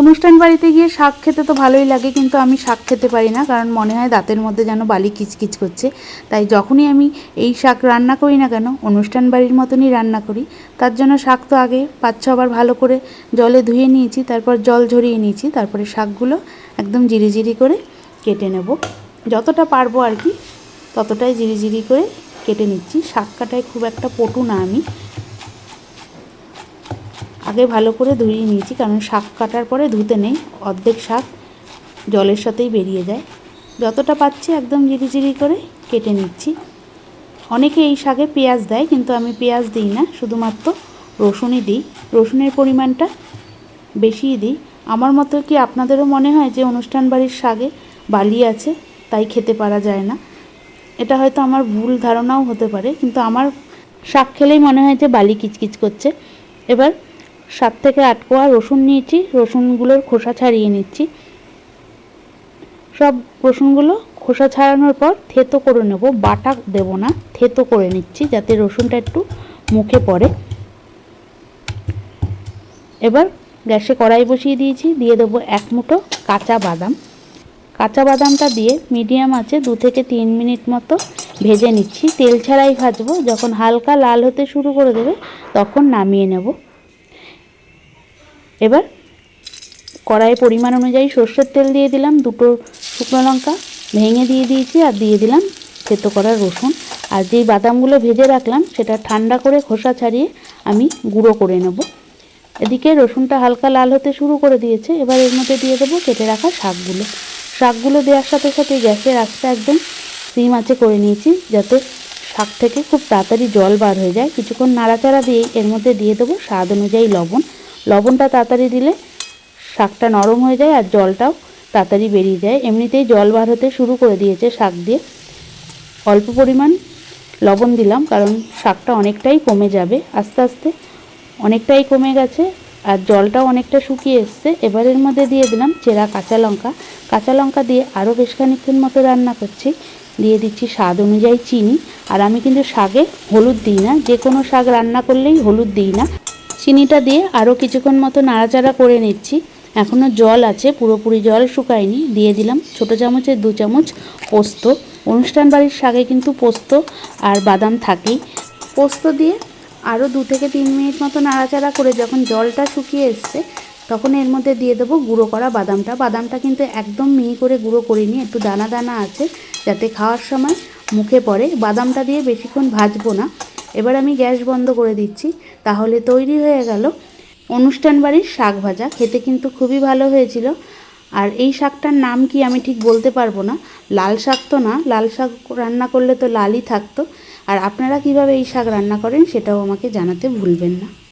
অনুষ্ঠান বাড়িতে গিয়ে শাক খেতে তো ভালোই লাগে, কিন্তু আমি শাক খেতে পারি না, কারণ মনে হয় দাঁতের মধ্যে যেন বালি কিচকিচ করছে। তাই যখনই আমি এই শাক রান্না করি না কেন, অনুষ্ঠান বাড়ির মতনই রান্না করি। তার জন্য শাক তো আগে পাঁচ ছবার ভালো করে জলে ধুয়ে নিয়েছি, তারপর জল ঝরিয়ে নিয়েছি, তারপরে শাকগুলো একদম জিরি জিরি করে কেটে নেব। যতটা পারব আর কি, ততটাই জিরি জিরি করে কেটে নিচ্ছি। শাক কাটায় খুব একটা পটু না আমি আগে ভালো করে ধুয়ে নিয়েছি, কারণ শাক কাটার পরে ধুতে নেই, অর্ধেক শাক জলের সাথেই বেরিয়ে যায়। যতটা পাচ্ছি একদম জিরি করে কেটে নিচ্ছি। অনেকে এই শাকে পেঁয়াজ দেয়, কিন্তু আমি পেঁয়াজ দিই না, শুধুমাত্র রসুনই দিই। রসুনের পরিমাণটা বেশিই দিই। আমার মতো কি আপনাদেরও মনে হয় যে অনুষ্ঠান বাড়ির শাকে বালি আছে, তাই খেতে পারা যায় না? এটা হয়তো আমার ভুল ধারণাও হতে পারে, কিন্তু আমার শাক খেলেই মনে হয় যে বালি কিচকিচ করছে। এবার সাত থেকে আট কোয়া রসুন নিয়েছি, রসুনগুলোর খোসা ছাড়িয়ে নিচ্ছি। সব রসুনগুলো খোসা ছাড়ানোর পর থেতো করে নেব, বাটা দেব না, থেতো করে নিচ্ছি যাতে রসুনটা একটু মুখে পড়ে। এবার গ্যাসে কড়াই বসিয়ে দিয়েছি, দিয়ে দেবো এক মুঠো কাঁচা বাদাম। কাঁচা বাদামটা দিয়ে মিডিয়াম আছে দু থেকে তিন মিনিট মতো ভেজে নিচ্ছি। তেল ছাড়াই ভাজবো, যখন হালকা লাল হতে শুরু করে দেবে, তখন নামিয়ে নেব। এবার কড়াইয়ে পরিমাণ অনুযায়ী সর্ষের তেল দিয়ে দিলাম, দুটো শুকনো লঙ্কা ভেঙে দিয়ে দিয়েছি আর দিয়ে দিলাম থেতো করা রসুন। আর যেই বাদামগুলো ভেজে রাখলাম সেটা ঠান্ডা করে খোসা ছাড়িয়ে আমি গুঁড়ো করে নেব। এদিকে রসুনটা হালকা লাল হতে শুরু করে দিয়েছে, এবার এর মধ্যে দিয়ে দেবো কেটে রাখা শাকগুলো। শাকগুলো দেওয়ার সাথে সাথে গ্যাসের আঁচটা একদম সিম আঁচে করে নিয়েছি, যাতে শাক থেকে খুব তাড়াতাড়ি জল বার হয়ে যায়। কিছুক্ষণ নাড়াচাড়া দিয়েই এর মধ্যে দিয়ে দেবো স্বাদ অনুযায়ী লবণ। লবণটা তাড়াতাড়ি দিলে শাকটা নরম হয়ে যায় আর জলটাও তাড়াতাড়ি বেরিয়ে যায়। এমনিতেই জল বার হতে শুরু করে দিয়েছে শাক দিয়ে। অল্প পরিমাণ লবণ দিলাম কারণ শাকটা অনেকটাই কমে যাবে। আস্তে আস্তে অনেকটাই কমে গেছে আর জলটাও অনেকটা শুকিয়ে এসছে। এবারের মধ্যে দিয়ে দিলাম চেরা কাঁচা লঙ্কা। কাঁচা লঙ্কা দিয়ে আরও বেশ খানিক্ষণ মতো রান্না করছি। দিয়ে দিচ্ছি স্বাদ অনুযায়ী চিনি। আর আমি কিন্তু শাকে হলুদ দিই না। যে কোনো শাক রান্না করলেই হলুদ দিই না। চিনিটা দিয়ে আরও কিছুক্ষণ মতো নাড়াচাড়া করে নিচ্ছি। এখনও জল আছে, পুরোপুরি জল শুকায়নি। দিয়ে দিলাম ছোটো চামচের দু চামচ পোস্ত। অনুষ্ঠান বাড়ির শাকে কিন্তু পোস্ত আর বাদাম থাকেই। পোস্ত দিয়ে আরও দু থেকে তিন মিনিট মতো নাড়াচাড়া করে যখন জলটা শুকিয়ে এসছে, তখন এর মধ্যে দিয়ে দেবো গুঁড়ো করা বাদামটা। বাদামটা কিন্তু একদম মিহি করে গুঁড়ো করিনি, একটু দানা দানা আছে, যাতে খাওয়ার সময় মুখে পড়ে। বাদামটা দিয়ে বেশিক্ষণ ভাজবো না। এবার আমি গ্যাস বন্ধ করে দিচ্ছি, তাহলে তৈরি হয়ে গেল অনুষ্ঠান বাড়ির শাক ভাজা। খেতে কিন্তু খুবই ভালো হয়েছিল। আর এই শাকটার নাম কি আমি ঠিক বলতে পারব না? লাল শাক তো না, লাল শাক রান্না করলে তো লালই থাকতো। আর আপনারা কীভাবে এই শাক রান্না করেন সেটাও আমাকে জানাতে ভুলবেন না।